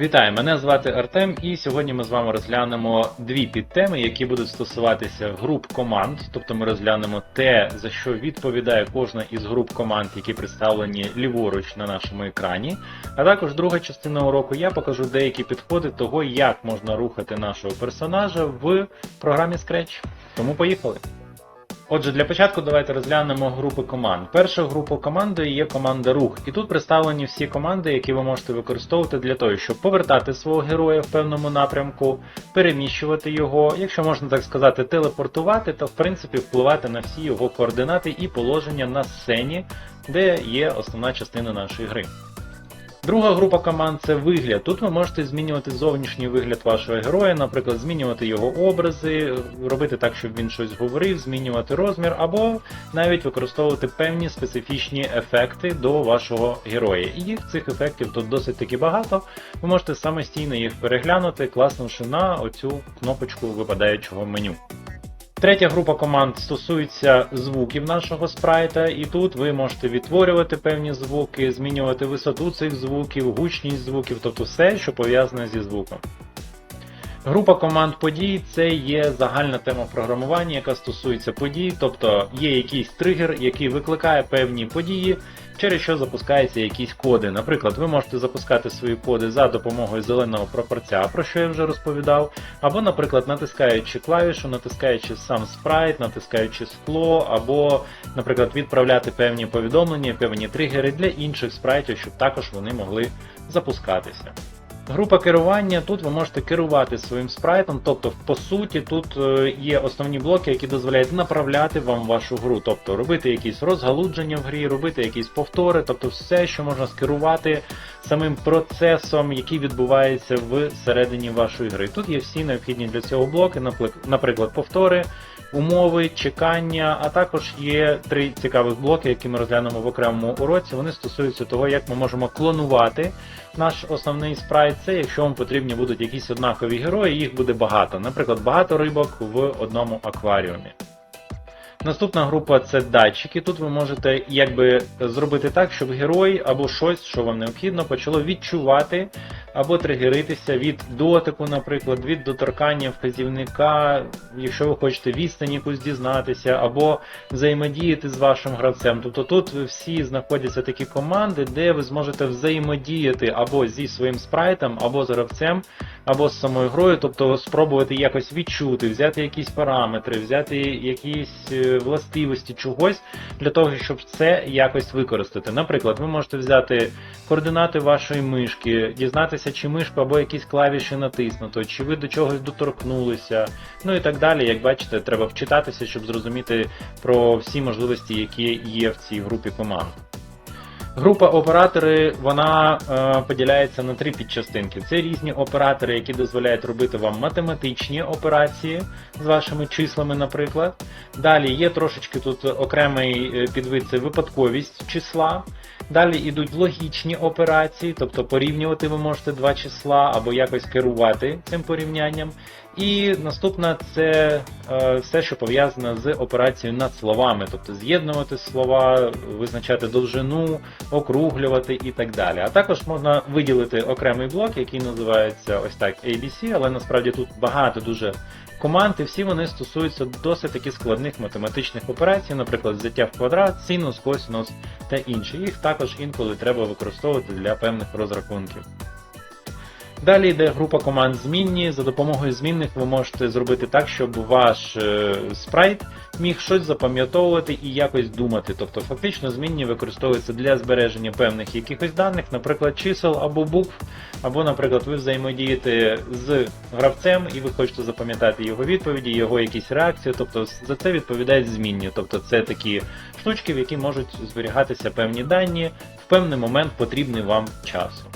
Вітаю, мене звати Артем, і сьогодні ми з вами розглянемо дві підтеми, які будуть стосуватися груп команд. Тобто ми розглянемо те, за що відповідає кожна із груп команд, які представлені ліворуч на нашому екрані. А також друга частина уроку я покажу деякі підходи того, як можна рухати нашого персонажа в програмі Scratch. Тому поїхали! Отже, для початку давайте розглянемо групи команд. Перша група команди є команда рух, і тут представлені всі команди, які ви можете використовувати для того, щоб повертати свого героя в певному напрямку, переміщувати його, якщо можна так сказати, телепортувати та в принципі впливати на всі його координати і положення на сцені, де є основна частина нашої гри. Друга група команд це вигляд. Тут ви можете змінювати зовнішній вигляд вашого героя, наприклад, змінювати його образи, робити так, щоб він щось говорив, змінювати розмір, або навіть використовувати певні специфічні ефекти до вашого героя. І їх цих ефектів тут досить таки багато. Ви можете самостійно їх переглянути, класнувши на оцю кнопочку випадаючого меню. Третя група команд стосується звуків нашого спрайта, і тут ви можете відтворювати певні звуки, змінювати висоту цих звуків, гучність звуків, тобто все, що пов'язане зі звуком. Група команд подій це є загальна тема програмування, яка стосується подій, тобто є якийсь тригер, який викликає певні події, через що запускаються якісь коди. Наприклад, ви можете запускати свої коди за допомогою зеленого прапорця, про що я вже розповідав, або, наприклад, натискаючи клавішу, натискаючи сам спрайт, натискаючи скло, або, наприклад, відправляти певні повідомлення, певні тригери для інших спрайтів, щоб також вони могли запускатися. Група керування, тут ви можете керувати своїм спрайтом, тобто, по суті, тут е, є основні блоки, які дозволяють направляти вам вашу гру, тобто робити якісь розгалудження в грі, робити якісь повтори, тобто все, що можна скерувати самим процесом, який відбувається всередині вашої гри. Тут є всі необхідні для цього блоки, наприклад, повтори, умови, чекання, а також є три цікавих блоки, які ми розглянемо в окремому уроці. Вони стосуються того, як ми можемо клонувати наш основний спрайт. Це якщо вам потрібні будуть якісь однакові герої, їх буде багато. Наприклад, багато рибок в одному акваріумі. Наступна група це датчики. Тут ви можете якби зробити так, щоб герой або щось, що вам необхідно, почало відчувати або тригеритися від дотику, наприклад, від доторкання вказівника, якщо ви хочете відстань якусь дізнатися, або взаємодіяти з вашим гравцем. Тобто тут всі знаходяться такі команди, де ви зможете взаємодіяти або зі своїм спрайтом, або з гравцем, або з самою грою, тобто спробувати якось відчути, взяти якісь параметри, взяти якісь е, властивості чогось для того, щоб це якось використати. Наприклад, ви можете взяти координати вашої мишки, дізнатися, чи мишка або якісь клавіші натиснуто, чи ви до чогось доторкнулися, ну і так далі. Як бачите, треба вчитатися, щоб зрозуміти про всі можливості, які є в цій групі команд. Група оператори вона е, поділяється на три підчастинки. Це різні оператори, які дозволяють робити вам математичні операції з вашими числами, наприклад. Далі є трошечки тут окремий е, підвид це випадковість числа. Далі йдуть логічні операції, тобто порівнювати ви можете два числа або якось керувати цим порівнянням. І наступна це е, все, що пов'язане з операцією над словами, тобто з'єднувати слова, визначати довжину, округлювати і так далі. А також можна виділити окремий блок, який називається ось так ABC, але насправді тут багато дуже команд, і всі вони стосуються досить таки складних математичних операцій, наприклад, взяття в квадрат, синус, косинус та інші. Їх також інколи треба використовувати для певних розрахунків. Далі йде група команд змінні. За допомогою змінних ви можете зробити так, щоб ваш е, спрайт міг щось запам'ятовувати і якось думати. Тобто фактично змінні використовуються для збереження певних якихось даних, наприклад, чисел або букв, або, наприклад, ви взаємодієте з гравцем і ви хочете запам'ятати його відповіді, його якісь реакції. Тобто за це відповідають змінні. Тобто це такі штучки, в які можуть зберігатися певні дані в певний момент потрібний вам часу.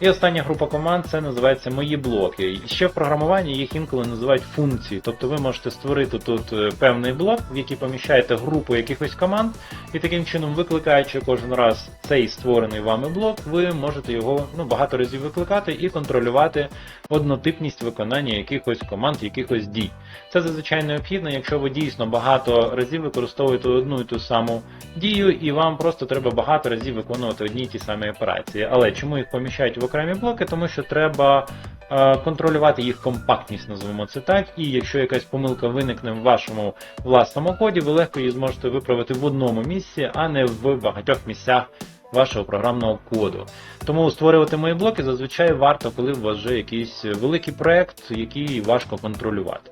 І остання група команд це називається мої блоки. І ще в програмуванні їх інколи називають функції. Тобто ви можете створити тут е, певний блок, в який поміщаєте групу якихось команд, і таким чином, викликаючи кожен раз цей створений вами блок, ви можете його ну, багато разів викликати і контролювати однотипність виконання якихось команд, якихось дій. Це зазвичай необхідно, якщо ви дійсно багато разів використовуєте одну і ту саму дію, і вам просто треба багато разів виконувати одні й ті самі операції. Але чому їх поміщають окремі блоки, тому що треба е, контролювати їх компактність, називаємо це так. І якщо якась помилка виникне в вашому власному коді, ви легко її зможете виправити в одному місці, а не в багатьох місцях вашого програмного коду. Тому створювати мої блоки зазвичай варто, коли у вас вже якийсь великий проект, який важко контролювати.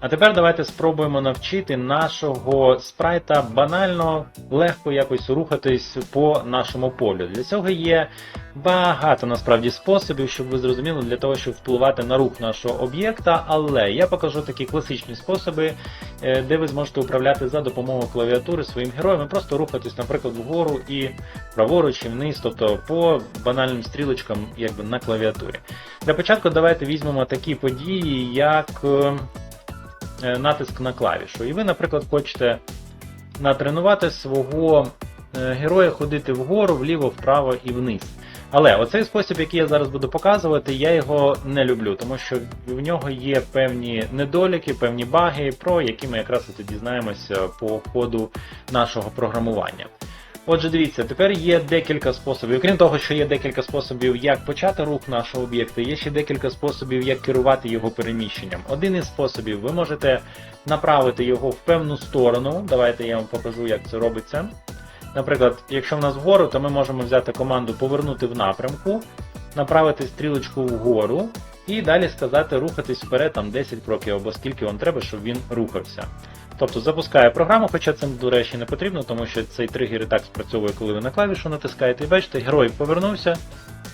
А тепер давайте спробуємо навчити нашого спрайта банально легко якось рухатись по нашому полю. Для цього є багато насправді способів, щоб ви зрозуміли, для того, щоб впливати на рух нашого об'єкта, але я покажу такі класичні способи, е, де ви зможете управляти за допомогою клавіатури своїм героєм і просто рухатись, наприклад, вгору і праворуч і вниз, тобто по банальним стрілочкам якби на клавіатурі. Для початку давайте візьмемо такі події, як. Е, натиск на клавішу. І ви, наприклад, хочете натренувати свого е, героя ходити вгору, вліво, вправо і вниз. Але оцей спосіб, який я зараз буду показувати, я його не люблю, тому що в нього є певні недоліки, певні баги, про які ми якраз і дізнаємося по ходу нашого програмування. Отже, дивіться, тепер є декілька способів. Крім того, що є декілька способів, як почати рух нашого об'єкта, є ще декілька способів, як керувати його переміщенням. Один із способів, ви можете направити його в певну сторону. Давайте я вам покажу, як це робиться. Наприклад, якщо в нас вгору, то ми можемо взяти команду повернути в напрямку, направити стрілочку вгору і далі сказати рухатись вперед там 10 кроків або скільки вам треба, щоб він рухався. Тобто запускає програму, хоча це, до речі, не потрібно, тому що цей тригер і так спрацьовує, коли ви на клавішу натискаєте. І бачите, герой повернувся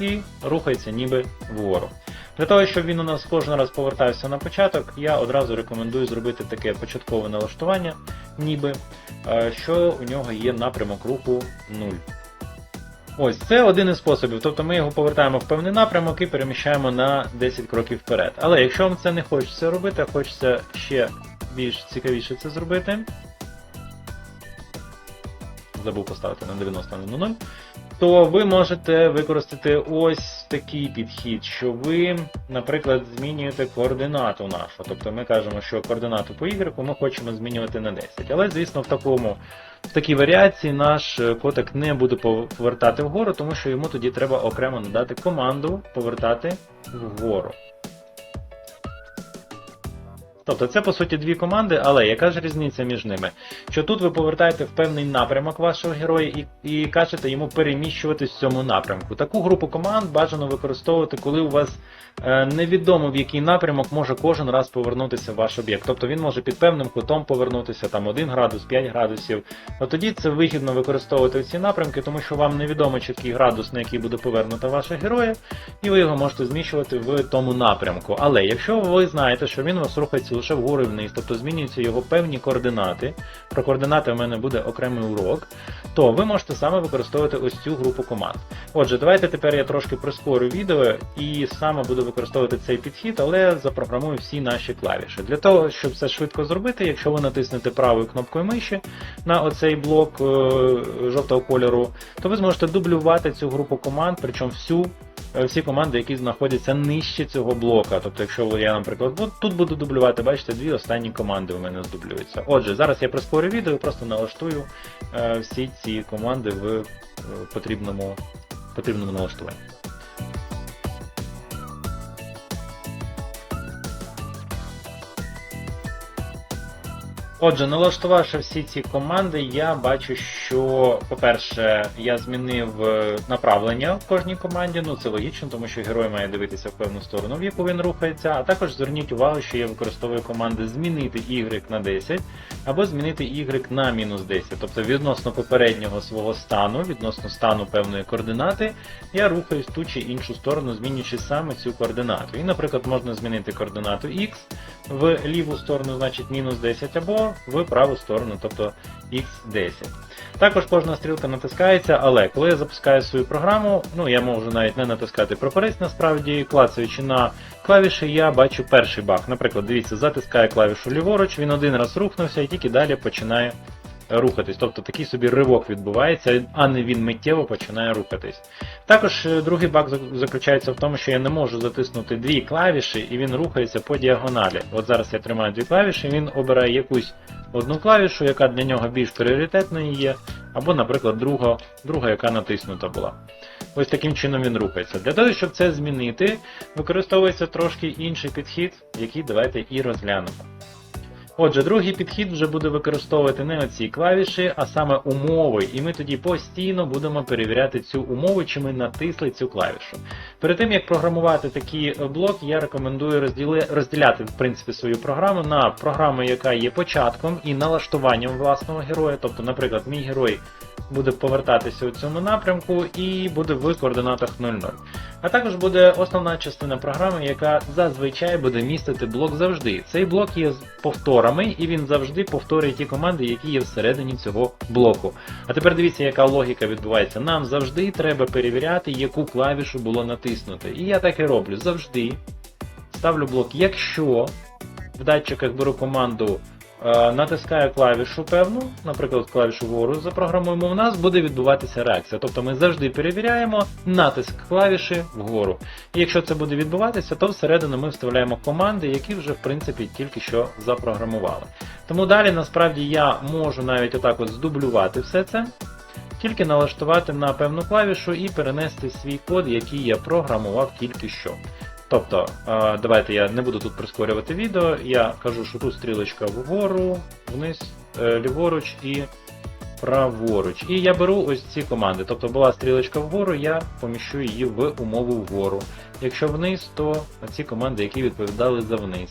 і рухається ніби вгору. Для того, щоб він у нас кожен раз повертався на початок, я одразу рекомендую зробити таке початкове налаштування, ніби, е, що у нього є напрямок руху 0. Ось це один із способів. Тобто ми його повертаємо в певний напрямок і переміщаємо на 10 кроків вперед. Але якщо вам це не хочеться робити, а хочеться ще більш цікавіше це зробити. Забув поставити на 90 на 0, то ви можете використати ось такий підхід, що ви, наприклад, змінюєте координату нашу. Тобто ми кажемо, що координату по Y ми хочемо змінювати на 10. Але, звісно, в такому в такій варіації наш котик не буде повертати вгору, тому що йому тоді треба окремо надати команду повертати вгору. Тобто це по суті дві команди, але яка ж різниця між ними? Що тут ви повертаєте в певний напрямок вашого героя і, і кажете йому переміщуватись в цьому напрямку. Таку групу команд бажано використовувати, коли у вас е, невідомо в який напрямок може кожен раз повернутися в ваш об'єкт. Тобто він може під певним кутом повернутися там 1 градус, 5 градусів. От тоді це вигідно використовувати ці напрямки, тому що вам невідомо чіткий градус, на який буде повернута ваша героя, і ви його можете зміщувати в тому напрямку. Але якщо ви знаєте, що він вас рухається лише вгору і вниз, тобто змінюються його певні координати. Про координати у мене буде окремий урок, то ви можете саме використовувати ось цю групу команд. Отже, давайте тепер я трошки прискорю відео і саме буду використовувати цей підхід, але запрограмую всі наші клавіші. Для того, щоб це швидко зробити, якщо ви натиснете правою кнопкою миші на оцей блок е жовтого кольору, то ви зможете дублювати цю групу команд, причому всю всі команди, які знаходяться нижче цього блока. Тобто, якщо я, наприклад, тут буду дублювати, бачите, дві останні команди у мене здублюються. Отже, зараз я прискорю відео і просто налаштую е, всі ці команди в е, потрібному, потрібному налаштуванні. Отже, налаштувавши всі ці команди, я бачу, що, по-перше, я змінив е, направлення в кожній команді. Ну це логічно, тому що герой має дивитися в певну сторону, в яку він рухається. А також зверніть увагу, що я використовую команди змінити Y на 10 або змінити Y на мінус 10. Тобто відносно попереднього свого стану, відносно стану певної координати, я рухаюсь ту чи іншу сторону, змінюючи саме цю координату. І, наприклад, можна змінити координату X в ліву сторону, значить мінус 10, або в праву сторону, тобто X10. Також кожна стрілка натискається, але коли я запускаю свою програму, ну я можу навіть не натискати прапорець, насправді, клацаючи на клавіші, я бачу перший баг. Наприклад, дивіться, затискаю клавішу ліворуч, він один раз рухнувся і тільки далі починає рухатись. Тобто такий собі ривок відбувається, а не він миттєво починає рухатись. Також е, другий баг заключається в тому, що я не можу затиснути дві клавіші і він рухається по діагоналі. От зараз я тримаю дві клавіші, він обирає якусь одну клавішу, яка для нього більш пріоритетною є, або, наприклад, друга, друга яка натиснута була. Ось таким чином він рухається. Для того, щоб це змінити, використовується трошки інший підхід, який давайте і розглянемо. Отже, другий підхід вже буде використовувати не оці клавіші, а саме умови, і ми тоді постійно будемо перевіряти цю умову, чи ми натисли цю клавішу. Перед тим як програмувати такий е, блок, я рекомендую розділи, розділяти в принципі свою програму на програму, яка є початком і налаштуванням власного героя. Тобто, наприклад, мій герой буде повертатися у цьому напрямку і буде в координатах 0,0. А також буде основна частина програми, яка зазвичай буде містити блок завжди. Цей блок є з повторами, і він завжди повторює ті команди, які є всередині цього блоку. А тепер дивіться, яка логіка відбувається. Нам завжди треба перевіряти, яку клавішу було натиснуто. І я так і роблю завжди. Ставлю блок, якщо в датчиках беру команду натискаю клавішу певну, наприклад, клавішу вгору запрограмуємо, у нас буде відбуватися реакція. Тобто ми завжди перевіряємо натиск клавіші вгору. І якщо це буде відбуватися, то всередину ми вставляємо команди, які вже в принципі тільки що запрограмували. Тому далі насправді я можу навіть отак от здублювати все це, тільки налаштувати на певну клавішу і перенести свій код, який я програмував тільки що. Тобто, е, давайте я не буду тут прискорювати відео, я кажу, що тут стрілочка вгору, вниз, е, ліворуч і праворуч. І я беру ось ці команди. Тобто була стрілочка вгору, я поміщу її в умову вгору. Якщо вниз, то ці команди, які відповідали за вниз.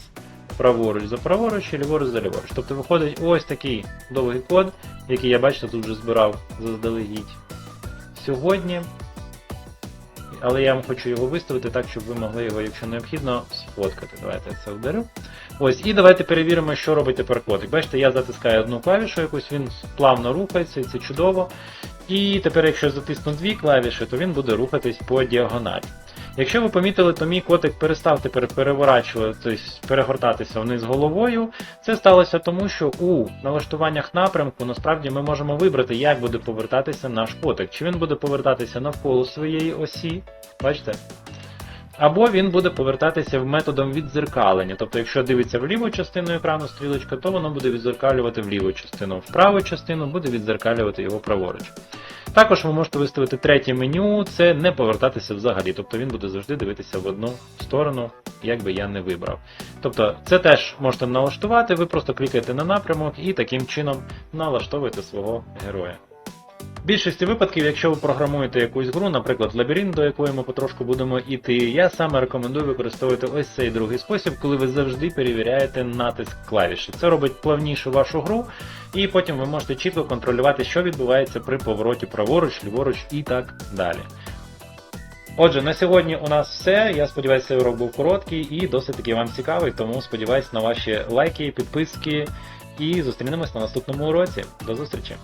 Праворуч за праворуч і ліворуч за ліворуч. Тобто виходить ось такий довгий код, який я бачите тут вже збирав заздалегідь сьогодні. Але я вам хочу його виставити так, щоб ви могли його, якщо необхідно, сфоткати. Давайте я це вдарю. Ось, і давайте перевіримо, що робить тепер котик. Бачите, я затискаю одну клавішу якусь, він плавно рухається, і це чудово. І тепер, якщо затисну дві клавіші, то він буде рухатись по діагоналі. Якщо ви помітили, то мій котик перестав тепер переворачуватись, перегортатися вниз головою. Це сталося тому, що у налаштуваннях напрямку насправді ми можемо вибрати, як буде повертатися наш котик. Чи він буде повертатися навколо своєї осі, бачите? Або він буде повертатися в методом віддзеркалення. Тобто, якщо дивиться в ліву частину екрану стрілочка, то воно буде віддзеркалювати в ліву частину, в праву частину буде віддзеркалювати його праворуч. Також ви можете виставити третє меню, це не повертатися взагалі, тобто він буде завжди дивитися в одну сторону, як би я не вибрав. Тобто це теж можете налаштувати, ви просто клікаєте на напрямок і таким чином налаштовуєте свого героя. В більшості випадків, якщо ви програмуєте якусь гру, наприклад, лабіринт, до якої ми потрошку будемо іти, я саме рекомендую використовувати ось цей другий спосіб, коли ви завжди перевіряєте натиск клавіші. Це робить плавнішу вашу гру, і потім ви можете чітко контролювати, що відбувається при повороті праворуч, ліворуч і так далі. Отже, на сьогодні у нас все. Я сподіваюся, цей урок був короткий і досить таки вам цікавий, тому сподіваюся на ваші лайки, підписки і зустрінемось на наступному уроці. До зустрічі!